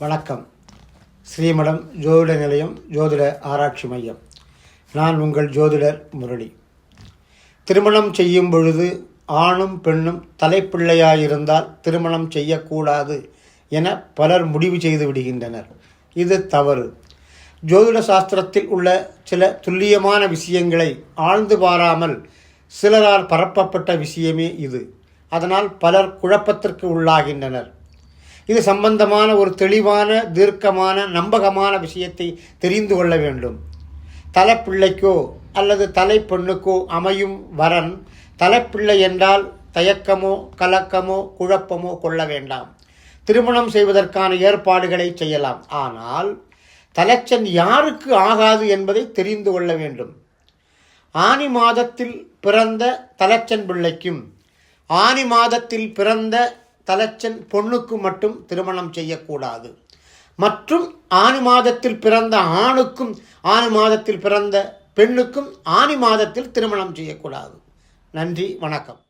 வணக்கம். ஸ்ரீமடம் ஜோதிட நிலையம் ஜோதிட ஆராய்ச்சி மையம். நான் உங்கள் ஜோதிடர் முரளி. திருமணம் செய்யும் பொழுது ஆணும் பெண்ணும் தலைப்பிள்ளையாயிருந்தால் திருமணம் செய்யக்கூடாது என பலர் முடிவு செய்து விடுகின்றனர். இது தவறு. ஜோதிட சாஸ்திரத்தில் உள்ள சில துல்லியமான விஷயங்களை ஆழ்ந்து பாராமல் சிலரால் பரப்பப்பட்ட விஷயமே இது. அதனால் பலர் குழப்பத்திற்கு உள்ளாகின்றனர். இது சம்பந்தமான ஒரு தெளிவான தீர்க்கமான நம்பகமான விஷயத்தை தெரிந்து கொள்ள வேண்டும். தலைப்பிள்ளைக்கோ அல்லது தலைப்பெண்ணுக்கோ அமையும் வரன் தலைப்பிள்ளை என்றால் தயக்கமோ கலக்கமோ குழப்பமோ கொள்ள வேண்டாம். திருமணம் செய்வதற்கான ஏற்பாடுகளை செய்யலாம். ஆனால் தலைச்சன் யாருக்கு ஆகாது என்பதை தெரிந்து கொள்ள வேண்டும். ஆனி மாதத்தில் பிறந்த தலைச்சன் பிள்ளைக்கும் ஆனி மாதத்தில் பிறந்த தலைச்சன் பொண்ணுக்கு மட்டும் திருமணம் செய்யக்கூடாது. மற்றும் ஆனி மாதத்தில் பிறந்த ஆணுக்கும் ஆணி மாதத்தில் பிறந்த பெண்ணுக்கும் ஆனி மாதத்தில் திருமணம் செய்யக்கூடாது. நன்றி வணக்கம்.